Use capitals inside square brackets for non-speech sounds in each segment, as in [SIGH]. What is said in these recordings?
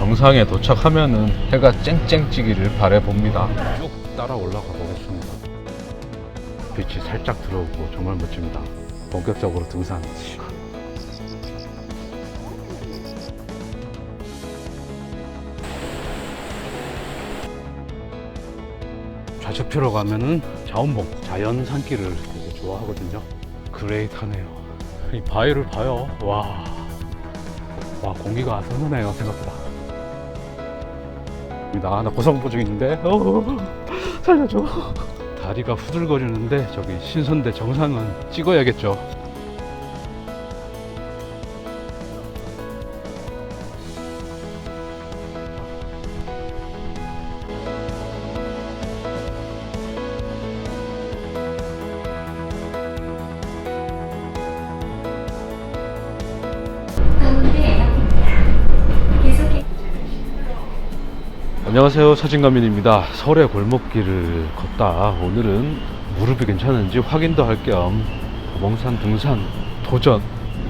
정상에 도착하면은 해가 쨍쨍 찌기를 바래봅니다. 쭉 따라 올라가 보겠습니다. 빛이 살짝 들어오고 정말 멋집니다. 본격적으로 등산. 좌측표로 가면은 자원봉, 자연 산길을 되게 좋아하거든요. 그레이트하네요. 이 바위를 봐요. 와. 와, 공기가 선선해요, 생각보다. 나, 나 고성보증 있는데, 어, 살려줘. 다리가 후들거리는데, 저기 신선대 정상은 찍어야겠죠. 안녕하세요. 사진가민입니다. 서울의 골목길을 걷다. 오늘은 무릎이 괜찮은지 확인도 할 겸 도봉산 등산 도전.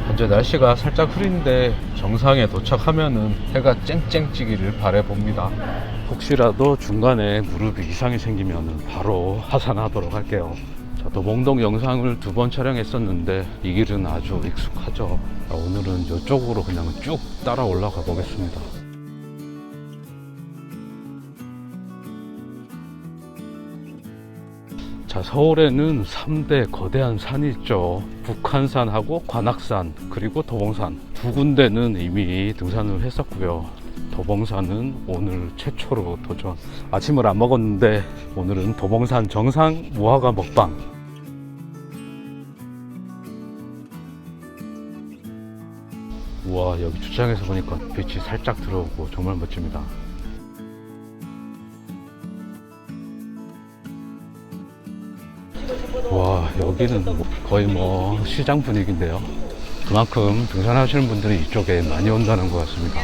현재 날씨가 살짝 흐린데 정상에 도착하면은 해가 쨍쨍 찌기를 바래봅니다. 혹시라도 중간에 무릎이 이상이 생기면 바로 하산하도록 할게요. 자, 도봉동 영상을 두 번 촬영했었는데 이 길은 아주 익숙하죠. 자, 오늘은 이쪽으로 그냥 쭉 따라 올라가 보겠습니다 자, 서울에는 3대 거대한 산이 있죠. 북한산하고 관악산, 그리고 도봉산. 두 군데는 이미 등산을 했었고요. 도봉산은 오늘 최초로 도전. 아침을 안 먹었는데 오늘은 도봉산 정상 무화과 먹방. 우와, 여기 주차장에서 보니까 빛이 살짝 들어오고 정말 멋집니다. 여기는 뭐 거의 뭐 시장 분위기인데요. 그만큼 등산하시는 분들이 이쪽에 많이 온다는 것 같습니다.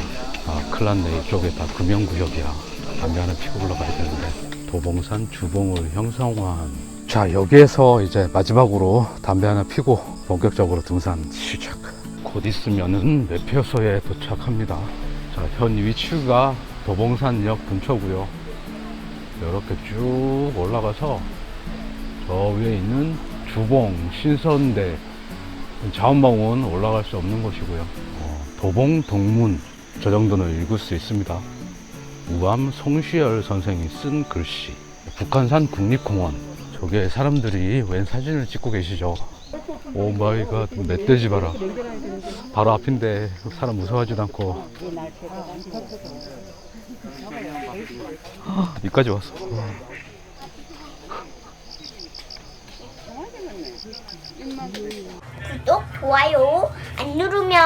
아 큰일 났네. 이쪽에 다 금연구역이야. 담배 하나 피고 올라가야 되는데. 도봉산 주봉을 형성한. 자 여기에서 이제 마지막으로 담배 하나 피고 본격적으로 등산 시작. 곧 있으면은 매표소에 도착합니다. 자 현 위치가 도봉산역 근처고요. 이렇게 쭉 올라가서 저 위에 있는 주봉, 신선대, 자원봉은 올라갈 수 없는 곳이고요. 어, 도봉, 동문 저 정도는 읽을 수 있습니다. 우암 송시열 선생이 쓴 글씨. 북한산 국립공원. 저게 사람들이 웬 사진을 찍고 계시죠? 오 마이 갓, 멧돼지 봐라. 바로 앞인데 사람 무서워하지도 않고. 이까지 왔어. 구독, 좋아요 안 누르면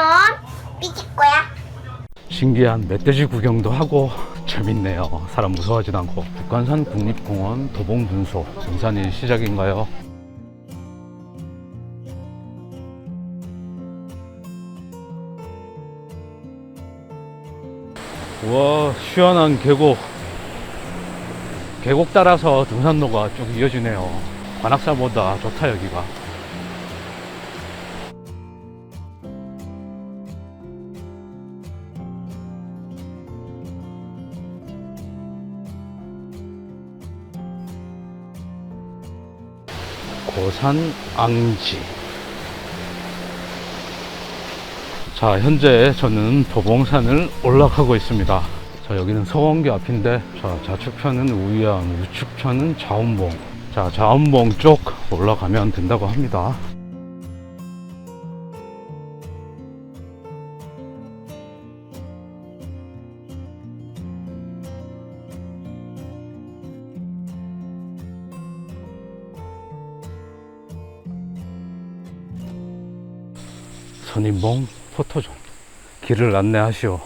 삐질 거야. 신기한 멧돼지 구경도 하고 재밌네요. 사람 무서워하지도 않고. 북한산 국립공원 도봉분소 등산이 시작인가요? 와 시원한 계곡 계곡 따라서 등산로가 쭉 이어지네요 관악산보다 좋다 여기가 고산 앙지. 자, 현재 저는 도봉산을 올라가고 있습니다. 자, 여기는 서원교 앞인데, 자, 좌측편은 우양, 우측편은 자원봉. 자, 자원봉 쪽 올라가면 된다고 합니다. 선인봉 포토존. 길을 안내하시오.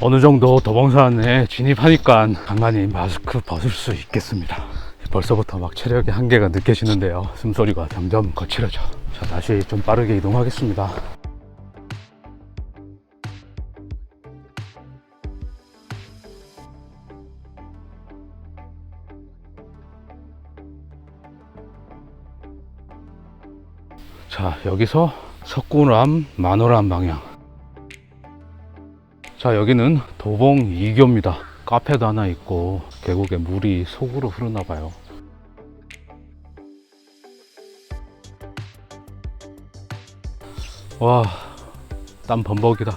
어느 정도 도봉산에 진입하니까 간간히 마스크 벗을 수 있겠습니다. 벌써부터 막 체력의 한계가 느껴지는데요. 숨소리가 점점 거칠어져. 자 다시 좀 빠르게 이동하겠습니다. 자 여기서 석굴암 마노람 방향. 자 여기는 도봉 2교입니다. 카페도 하나 있고 계곡에 물이 속으로 흐르나 봐요. 와, 땀 범벅이다.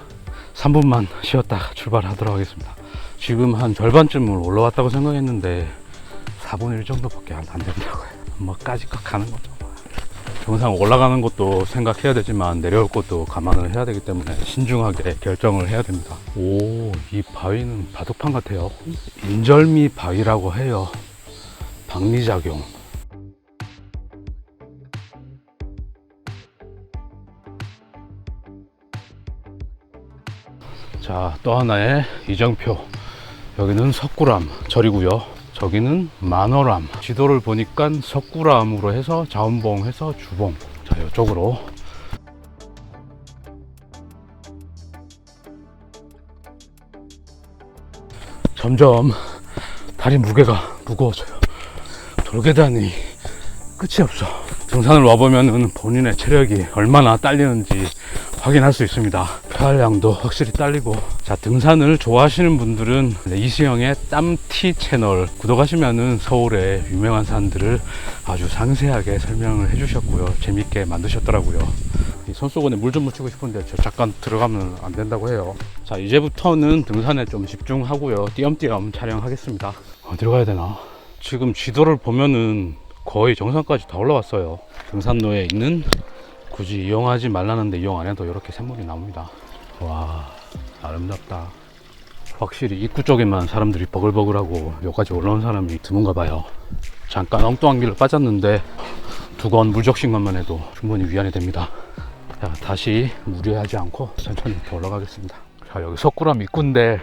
3분만 쉬었다가 출발하도록 하겠습니다. 지금 한 절반쯤을 올라왔다고 생각했는데 4분의 1 정도밖에 안, 안 된다고요. 뭐 까지껏 가는 거죠. 정상 올라가는 것도 생각해야 되지만 내려올 것도 감안을 해야 되기 때문에 신중하게 결정을 해야 됩니다. 오, 이 바위는 바둑판 같아요. 인절미 바위라고 해요. 박리작용. 자, 또 하나의 이정표. 여기는 석굴암 절이고요. 저기는 만월암. 지도를 보니까 석굴암으로 해서 자운봉 해서 주봉. 자, 이쪽으로. 점점 다리 무게가 무거워져요. 돌계단이 끝이 없어. 등산을 와보면은 본인의 체력이 얼마나 딸리는지 확인할 수 있습니다. 폐활량도 확실히 딸리고. 자, 등산을 좋아하시는 분들은 이수영의 땀티 채널 구독하시면은 서울의 유명한 산들을 아주 상세하게 설명을 해주셨고요. 재밌게 만드셨더라고요. 이 손수건에 물 좀 묻히고 싶은데 저 잠깐 들어가면 안 된다고 해요. 자, 이제부터는 등산에 좀 집중하고요. 띄엄띄엄 촬영하겠습니다. 어디로 가야 되나? 지금 지도를 보면은 거의 정상까지 다 올라왔어요. 등산로에 있는 굳이 이용하지 말라는데 이용 안 해도 이렇게 샘물이 나옵니다. 와, 아름답다. 확실히 입구 쪽에만 사람들이 버글버글하고 여기까지 올라온 사람이 드문가 봐요. 잠깐 엉뚱한 길을 빠졌는데 두건 물적신 것만 해도 충분히 위안이 됩니다. 자, 다시 무리하지 않고 천천히 더 올라가겠습니다. 자, 여기 석굴암 입구인데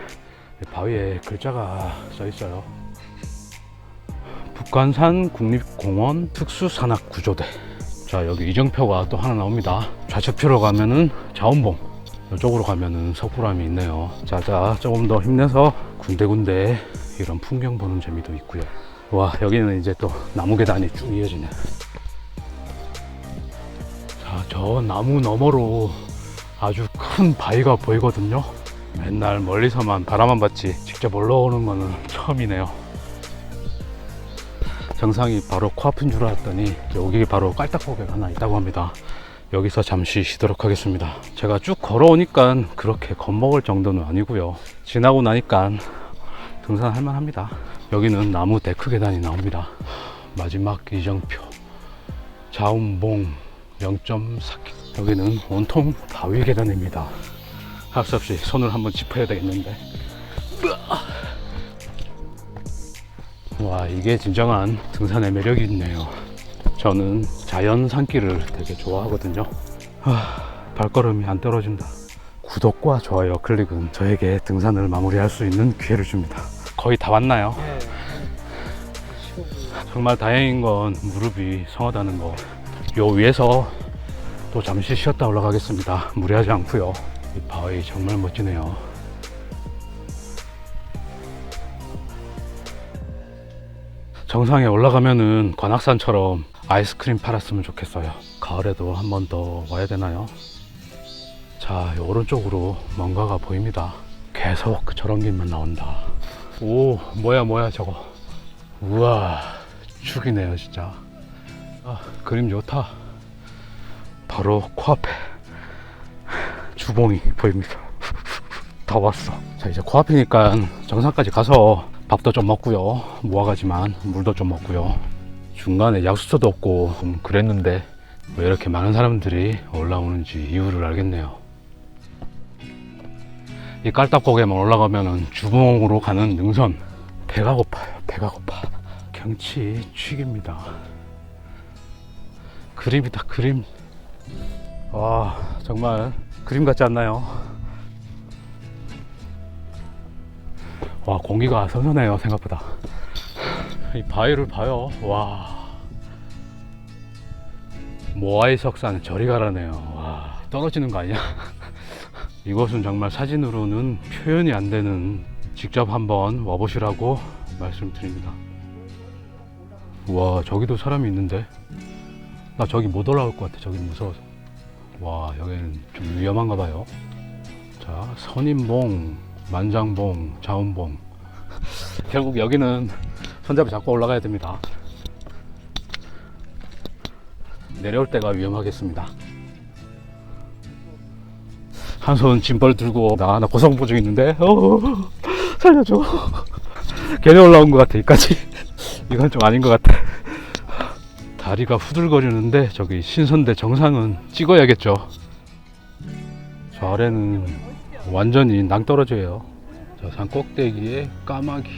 바위에 글자가 써 있어요. 북한산 국립공원 특수산악구조대. 자, 여기 이정표가 또 하나 나옵니다. 좌측표로 가면은 자원봉. 이쪽으로 가면은 석굴암이 있네요. 자, 자, 조금 더 힘내서 군데군데 이런 풍경 보는 재미도 있고요. 와, 여기는 이제 또 나무 계단이 쭉 이어지네. 자, 저 나무 너머로 아주 큰 바위가 보이거든요. 맨날 멀리서만 바라만 봤지 직접 올라오는 거는 처음이네요. 정상이 바로 코앞인 줄 알았더니 여기 바로 깔딱고개가 하나 있다고 합니다. 여기서 잠시 쉬도록 하겠습니다. 제가 쭉 걸어오니까 그렇게 겁먹을 정도는 아니고요. 지나고 나니까 등산할 만합니다. 여기는 나무 데크 계단이 나옵니다. 마지막 이정표 자운봉 0.4km 여기는 온통 바위 계단입니다. 없이 손을 한번 짚어야 되겠는데 와 이게 진정한 등산의 매력이 있네요 저는 자연 산길을 되게 좋아하거든요 하, 발걸음이 안 떨어진다 구독과 좋아요 클릭은 저에게 등산을 마무리할 수 있는 기회를 줍니다 거의 다 왔나요? 정말 다행인 건 무릎이 성하다는 거. 요 위에서 또 잠시 쉬었다 올라가겠습니다. 무리하지 않고요. 이 바위 정말 멋지네요. 정상에 올라가면은 관악산처럼 아이스크림 팔았으면 좋겠어요. 가을에도 한 번 더 와야 되나요? 자, 이 오른쪽으로 뭔가가 보입니다. 계속 저런 길만 나온다. 오, 뭐야, 뭐야, 저거. 우와, 죽이네요, 진짜. 아, 그림 좋다. 바로 코앞에 주봉이 보입니다. [LAUGHS] 다 왔어. 자, 이제 코앞이니까 정상까지 가서 밥도 좀 먹고요. 모아가지만 물도 좀 먹고요. 중간에 약수터도 없고 좀 그랬는데 왜 이렇게 많은 사람들이 올라오는지 이유를 알겠네요. 이 깔딱고개만 올라가면은 주봉으로 가는 능선 배가 고파요. 배가 고파. 경치 취입니다. 그림이다 그림. 와 정말 그림 같지 않나요? 와 공기가 선선해요 생각보다. 이 바위를 봐요. 와 모아이 석산 저리 가라네요. 와 떨어지는 거 아니야? [LAUGHS] 이것은 정말 사진으로는 표현이 안 되는 직접 한번 와보시라고 말씀드립니다. 와 저기도 사람이 있는데 나 저기 못 올라올 것 같아. 저기 무서워서. 와, 여기는 좀 위험한가 봐요. 자, 선인봉, 만장봉, 자운봉. [LAUGHS] 결국 여기는 손잡이 잡고 올라가야 됩니다. 내려올 때가 위험하겠습니다. 한 손 짐벌 들고 나, 나 고성보 중있는데 어, 살려줘. 괜히 올라온 것 같아, 여기까지. [LAUGHS] 이건 좀 아닌 것 같아. 다리가 후들거리는데 저기 신선대 정상은 찍어야겠죠. 저 아래는 완전히 낭떠러져요. 저 산 꼭대기에 까마귀.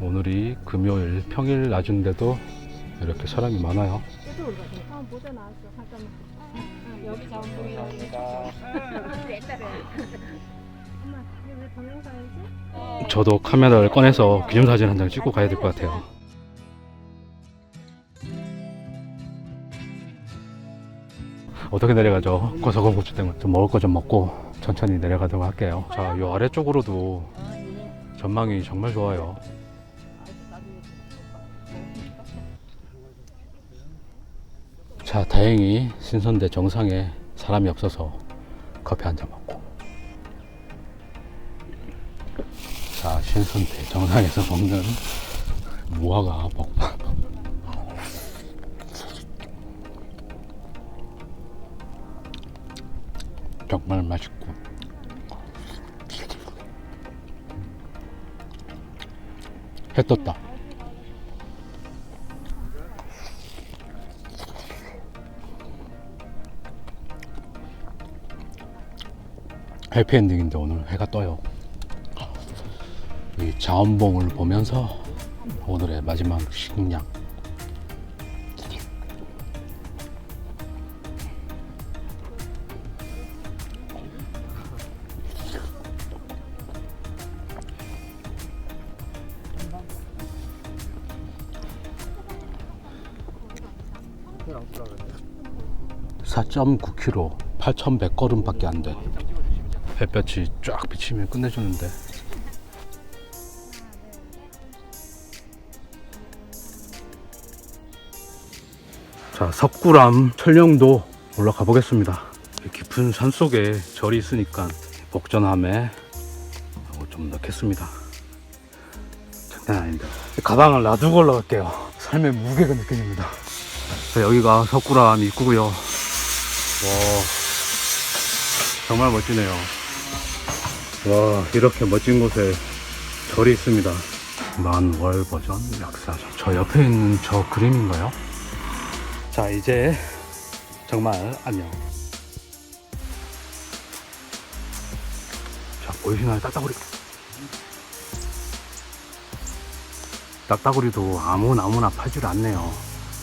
오늘이 금요일 평일 낮인데도 이렇게 사람이 많아요. 보자 나왔어. 잠깐만. 여기 자원봉이라고. 엄마, 이게 왜 동영상이지? 저도 카메라를 꺼내서 기념사진 한 장 찍고 가야 될 것 같아요. 어떻게 내려가죠? 고소공포증 때문에 좀 먹을 거 좀 먹고 천천히 내려가도록 할게요. 자, 이 아래쪽으로도 전망이 정말 좋아요. 자, 다행히 신선대 정상에 사람이 없어서 커피 한 잔 먹고. 자, 신선대 정상에서 [LAUGHS] 먹는 무화과 볶음. 정말 맛있고. 해 떴다. 해피엔딩인데 오늘 해가 떠요. 이 자원봉을 보면서 오늘의 마지막 식량. (4.9km) (8,100걸음밖에) 안 돼 햇볕이 쫙 비치면 끝내주는데 자, 석굴암 철령도 올라가 보겠습니다. 이 깊은 산 속에 절이 있으니까 복전함에 좀 넣겠습니다. 장난 아닌데. 가방을 놔두고 올라갈게요. 삶의 무게가 느껴집니다. 자, 여기가 석굴암 입구고요. 와, 정말 멋지네요. 와, 이렇게 멋진 곳에 절이 있습니다. 만월 버전 약사전. 저 옆에 있는 저 그림인가요? 자 이제 정말 안녕 자 보이시나요 딱따구리 딱따구리도 아무 나무나 팔질 않네요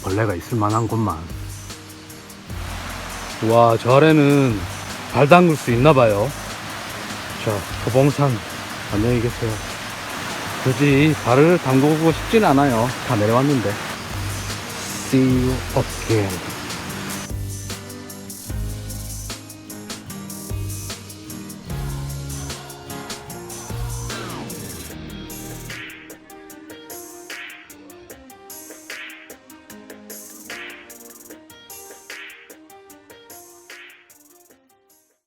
벌레가 있을 만한 곳만 와 저 아래는 발 담글 수 있나 봐요 자 도봉산 안녕히 계세요. 굳이 발을 담그고 싶진 않아요. 다 내려왔는데. See you again.